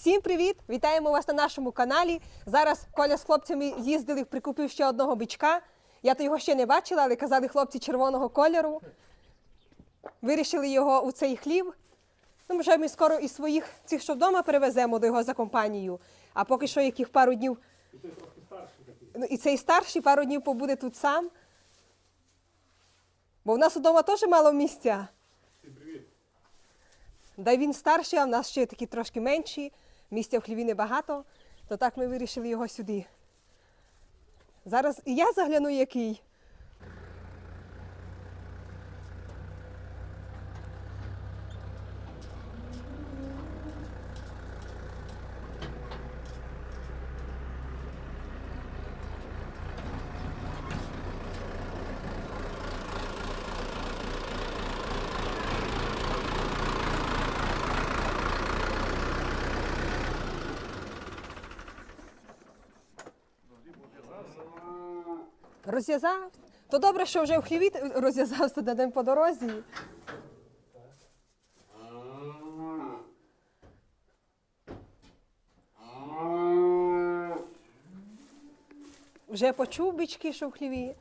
Всім привіт! Вітаємо вас на нашому каналі. Зараз Коля з хлопцями їздили, прикупив ще одного бичка. Я то його ще не бачила, але казали хлопці червоного кольору. Вирішили його у цей хлів. Ну, вже ми скоро і своїх цих, що вдома перевеземо до його за компанію. А поки що яких пару днів. Ну, і цей старший пару днів побуде тут сам. Бо в нас вдома теж мало місця. Да й він старший, а в нас ще такі трошки менші. Місця в хліві небагато, то так ми вирішили його сюди. Зараз і я загляну, який. Розв'язав. То добре, що вже в хліві розв'язався на день по дорозі. Вже почув бички, що в хліві.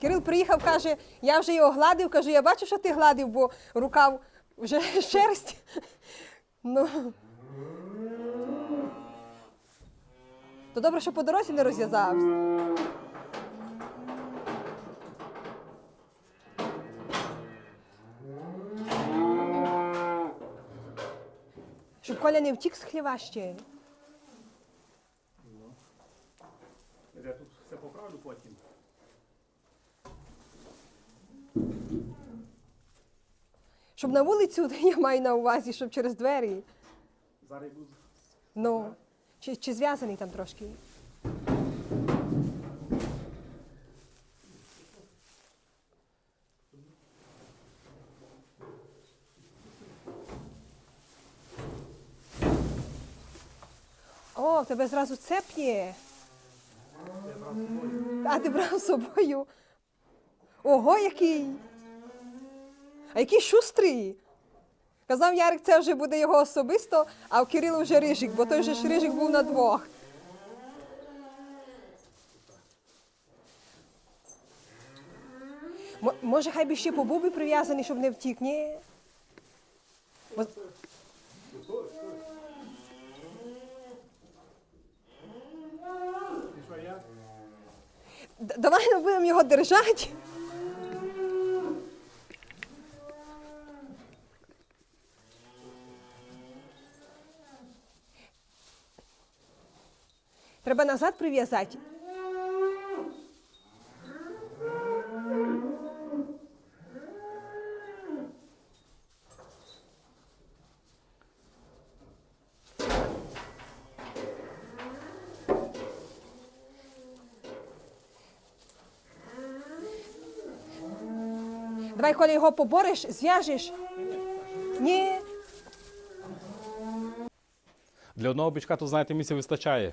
Кирил приїхав, каже, я вже його гладив, кажу, я бачу, що ти гладив, бо рукав вже шерсть. Ну. То добре, що по дорозі не розв'язався. Коля не втік з хліва ще. Я тут все поправлю потім. Щоб на вулицю, я маю на увазі, щоб через двері. Зараз буду. Ну, чи, чи зв'язаний там трошки? Тебе зразу цеп є. Я брав з собою. А ти брав з собою. Ого, який! А який шустрий! Казав Ярик, це вже буде його особисто, а у Кирилу вже рижик, бо той же ж рижик був на двох. М- може, хай би ще по бубі прив'язаний, щоб не втік, ні І що я? Д- Давай ми будемо його держати. Треба назад прив'язати. Давай, коли його побориш, зв'яжеш. Ні. Для одного бичка тут, знаєте, місця вистачає.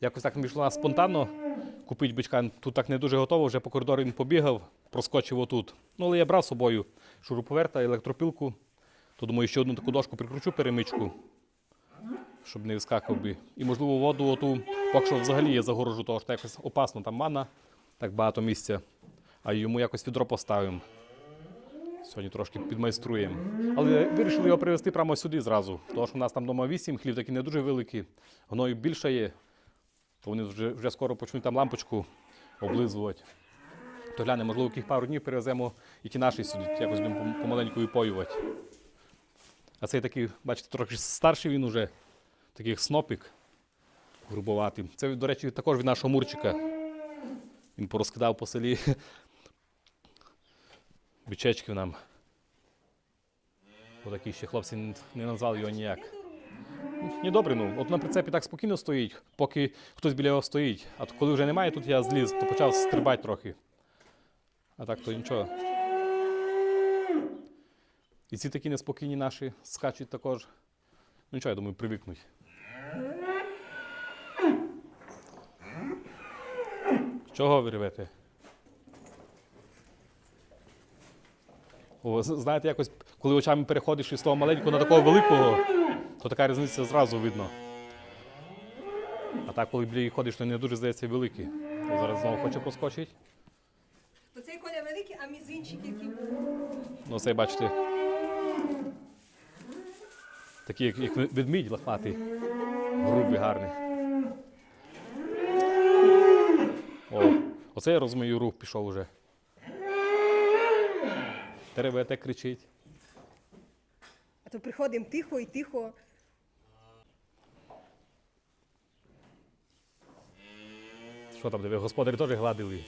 Якось так вийшло спонтанно купити бичка. Тут так не дуже готово, вже по коридору він побігав, проскочив отут. Ну, але я брав з собою шуруповерта, електропілку. То думаю, ще одну таку дошку прикручу перемичку, щоб не вискакав би. І, можливо, воду оту, поки що взагалі я загорожу, тому що якось опасно, там манна, так багато місця. А йому якось відро поставимо. Сьогодні трошки підмайструємо. Але вирішили його привезти прямо сюди зразу. Тому що в нас там вдома 8, хлів такий не дуже великий, гною більше є, то вони вже, вже скоро почнуть там лампочку облизувати. То гляне, можливо, яких пару днів перевеземо і ті наші сюди, якось будемо пом- помаленьку випоювати. А цей такий, бачите, трохи старший він уже, такий снопик грубоватий. Це, до речі, також від нашого мурчика. Він порозкидав по селі бичечків нам. Отакий ще хлопці не назвали його ніяк. Ні, добре, ну. От на прицепі так спокійно стоїть, поки хтось біля його стоїть. А коли вже немає, тут я зліз, то почав стрибати трохи. А так то нічого. І ці такі неспокійні наші скачуть також. Ну нічого, я думаю, привикнуть. Чого ви ревете? О, знаєте, якось, коли очами переходиш із того маленького на такого великого, то така різниця зразу видно. А так, коли біля ходиш, то не дуже здається великий. То зараз знову хоче проскочити. То цей коля великий, а мізинчик який. Ну, це бачите. Такий, як, як ведмідь лохматий. Грубий, гарний. О, оце я розумію, рух пішов уже. Теребете кричить. А то приходимо тихо і тихо. Що там, диви, господарі теж гладили.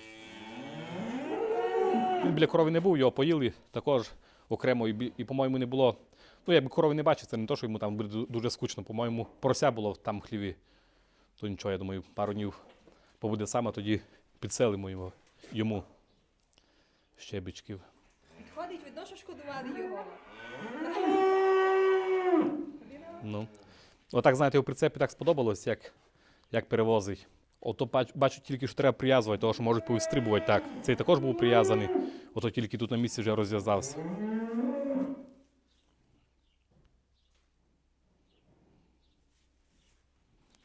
Він біля корови не був, його поїли також окремо, і, і по-моєму, не було. Ну, якби корови не бачив, це не то, що йому там буде дуже скучно. По-моєму, порося було там в хліві. То нічого, я думаю, пару днів побуде сам, а тоді підселимо його, йому щебечків. Підходить, видно, що шкодували його. Ну. Отак, знаєте, у прицепі так сподобалось, як, як перевозить. Ото бач- бачу тільки, що треба прив'язувати, тому що можуть повистрибувати так. Цей також був прив'язаний, ото тільки тут на місці вже розв'язався.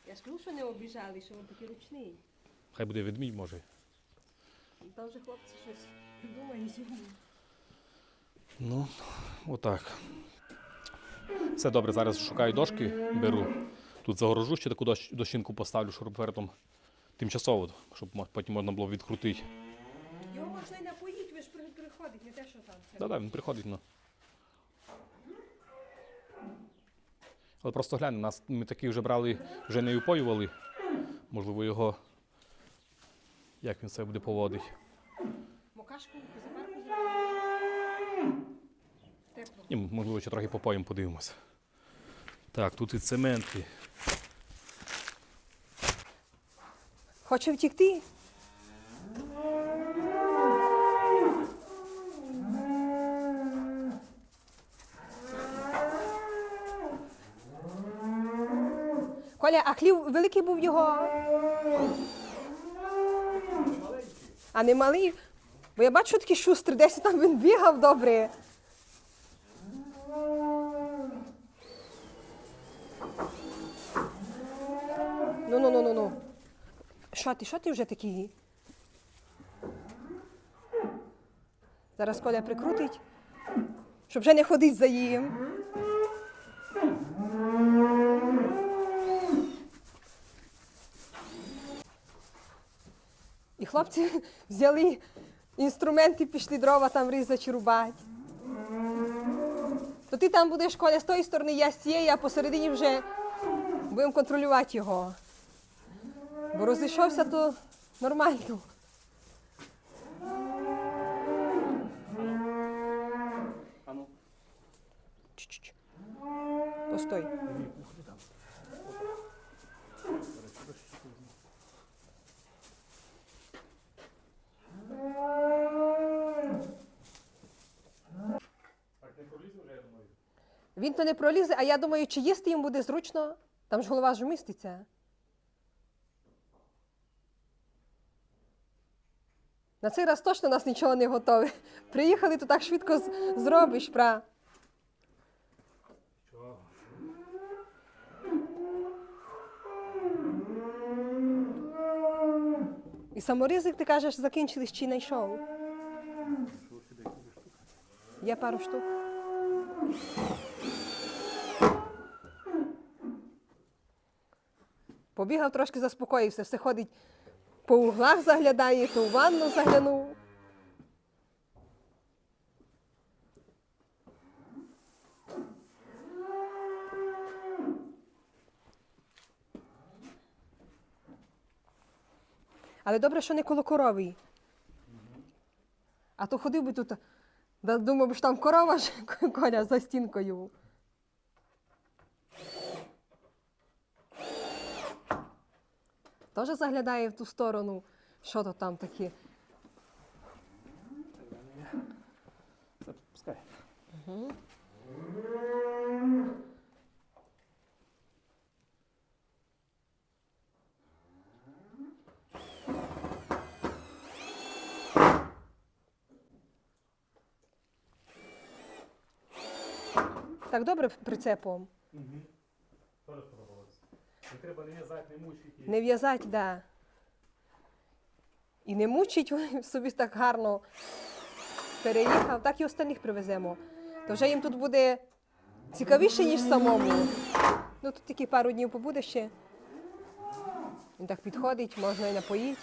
Я ж кажу, що не обіжали, що він такий ручний. Хай буде ведмідь, може. Там вже хлопці щось думають. Ну, отак. Все добре, зараз шукаю дошки, беру. Тут загорожу ще таку дощ- дощинку поставлю шуруповертом тимчасово, щоб потім можна було відкрутити. Його можна й напоїть, ви ж приходить, не те, що там. це. Да-да, він приходить. Ну. Але просто глянь, нас ми такі вже брали, вже не упоювали. Можливо, його. Як він себе буде поводити. Мокашку. І, можливо, ще трохи попоїм подивимося. Так, тут і цементи. Хоче втікти? Коля, а хлів великий був його. А не малий? Бо я бачу, такий шустрий, десь там він бігав добре. Ну, ну, ну, ну, ну. Що ти, що ти вже такий? Зараз Коля прикрутить, щоб вже не ходить за їм. І хлопці взяли інструменти, пішли дрова там різати, рубати. То ти там будеш Коля з тої сторони, я з цієї, а посередині вже будемо контролювати його. Бо розійшовся, то нормально. Постой. Він то не пролізе, а я думаю, чи їсти їм буде зручно. Там ж голова ж вміститься. На цей раз точно нас нічого не готове. Приїхали, то так швидко зробиш, пра. І саморізик, ти кажеш, закінчились чи знайшов? Є пару штук. Побігав трошки заспокоївся, все ходить по углах заглядає, то в ванну заглянув. Але добре, що не коло корови. А то ходив би тут, думав, би, що там корова ж коля за стінкою. Теж заглядає в ту сторону, що то там таке. Пускай. Так добре прицепом. Сподобалось. Не треба не в'язати, не мучити. Не в'язати, да. І не мучить собі так гарно переїхав, так і остальних привеземо. То вже їм тут буде цікавіше, ніж самому. Ну тут тільки пару днів побуде ще. Він так підходить, можна і напоїти.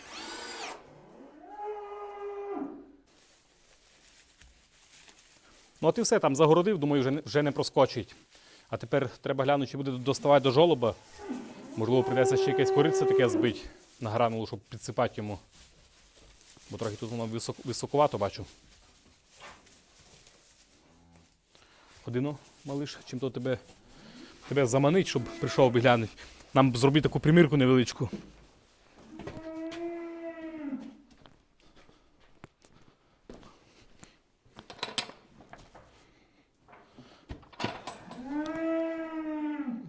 Ну от і все, там загородив, думаю, вже не, вже не проскочить. А тепер треба глянути, чи буде доставати до жолоба. Можливо, прийдеться ще якесь кориця таке збити на гранулу, щоб підсипати йому. Бо трохи тут воно висок, високувато бачу. Ходино, малиш, чим то тебе, тебе заманить, щоб прийшов би глянути. Нам зробити таку примірку невеличку.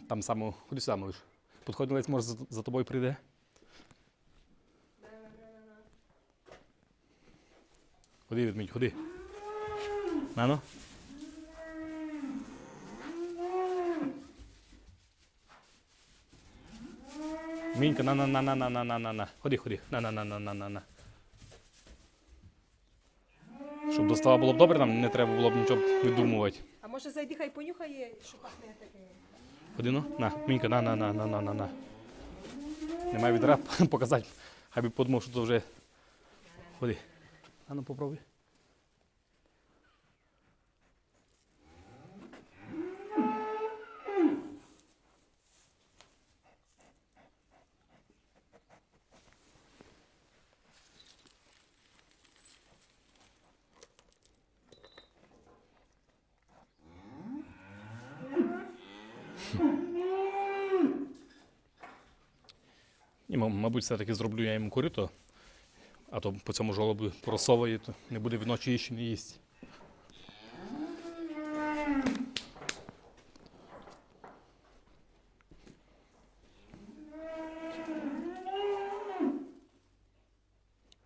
Там само, ходи сюди, малиш. Підходилець, може, за, тобою прийде. Ходи, відмідь, ходи. Нано. Мінька, на на на на на на на на на. Ходи, ходи. На на на на на на на. Щоб достава було б добре, нам не треба було б нічого видумувати. А може зайди, хай понюхає, що пахне таке. Ходи, на, мінька, на, на, на, на, на, на, на. Немає відра показати. Хай би подумав, що це вже. Ходи. А ну попробуй. Мабуть, все-таки зроблю я йому корито, а то по цьому жолобу просовує, то не буде вночі ще не їсть.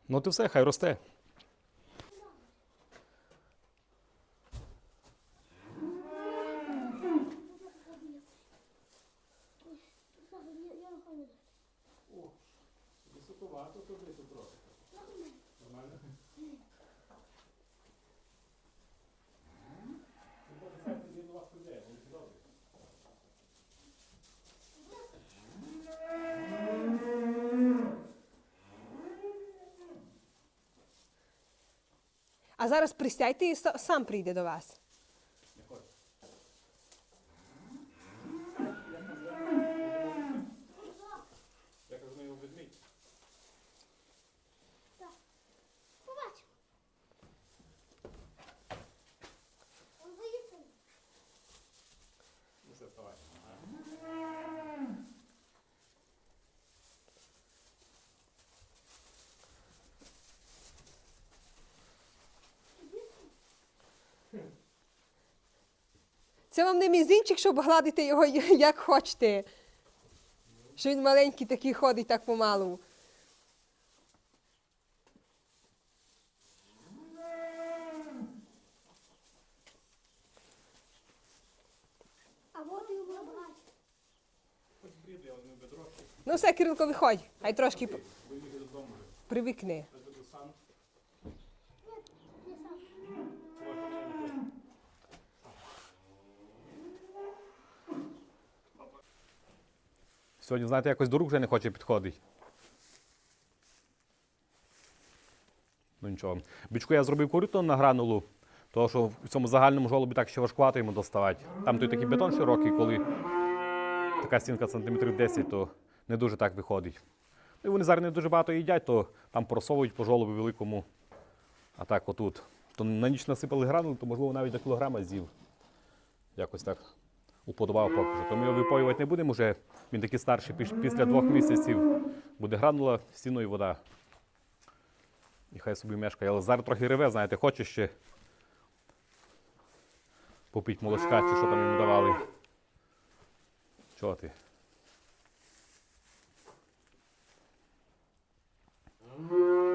Ну, ти все, хай росте. А зараз пристяйте і са- сам прийде до вас. Я кажу, ну його ведмідь. Побачив. Он боїться. Ну все, вставай. Це вам не мізинчик, щоб гладити його як хочете. Що він маленький такий ходить так помалу. Ну все, Кирилко, виходь. Хай трошки привикне. Я веду сам. Не сам. Сьогодні, знаєте, якось до рук вже не хоче підходити. Ну нічого. Бічку я зробив корито на гранулу, тому що в цьому загальному жолобі так ще важкувато йому доставати. Там той такий бетон широкий, коли така стінка сантиметрів 10, то не дуже так виходить. Ну, і вони зараз не дуже багато їдять, то там просовують по жолобі великому. А так отут. То на ніч насипали гранулу, то можливо навіть до кілограма з'їв. Якось так уподобав поки що. Ми його випоювати не будемо вже. Він такий старший після двох місяців. Буде гранула, стіно і вода. І хай собі мешкає. Але зараз трохи реве, знаєте, хоче ще попить молочка, чи що там йому давали. Чого ти?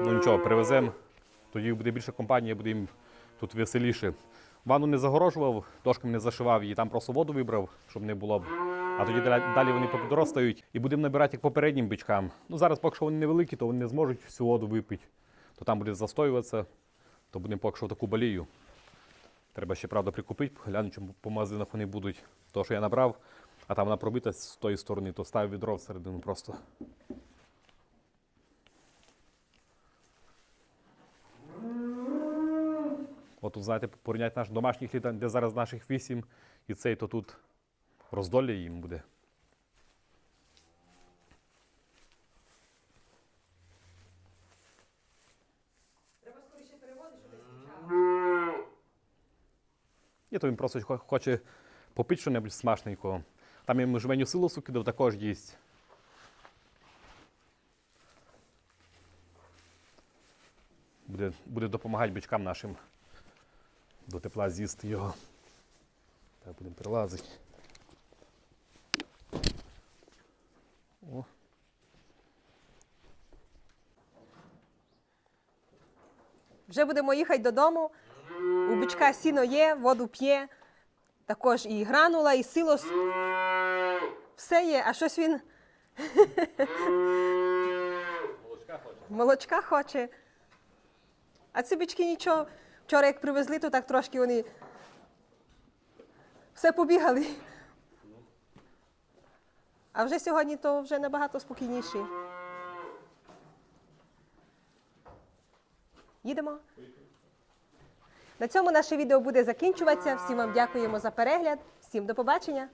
Ну нічого, привеземо. Тоді буде більше компанії, буде їм тут веселіше. Ванну не загорожував, дошками не зашивав її, там просто воду вибрав, щоб не було А тоді далі вони попідростають і будемо набирати як попереднім бичкам. Ну зараз, поки що вони невеликі, то вони не зможуть всю воду випити. То там буде застоюватися, то будемо поки що таку балію. Треба ще, правда, прикупити, глянути, чому по магазинах вони будуть. То, що я набрав, а там вона пробита з тої сторони, то ставив відро всередину просто. От знаєте, порівняти наш домашній хліб, де зараз наших вісім, і цей, то тут роздолля їм буде. Треба скоріше переводити, щоб не Ні, то він просто хоче попити що-небудь смачненького. Там йому жменю силосу кидав, також їсть. Буде, буде допомагати бичкам нашим до тепла з'їсти його. Так, будемо перелазити. О. Вже будемо їхати додому. У бичка сіно є, воду п'є, також і гранула, і силос. Все є, а щось він молочка хоче. А ці бички нічого. Вчора як привезли, то так трошки вони все побігали. А вже сьогодні то вже набагато спокійніші. Їдемо. На цьому наше відео буде закінчуватися. Всім вам дякуємо за перегляд. Всім до побачення.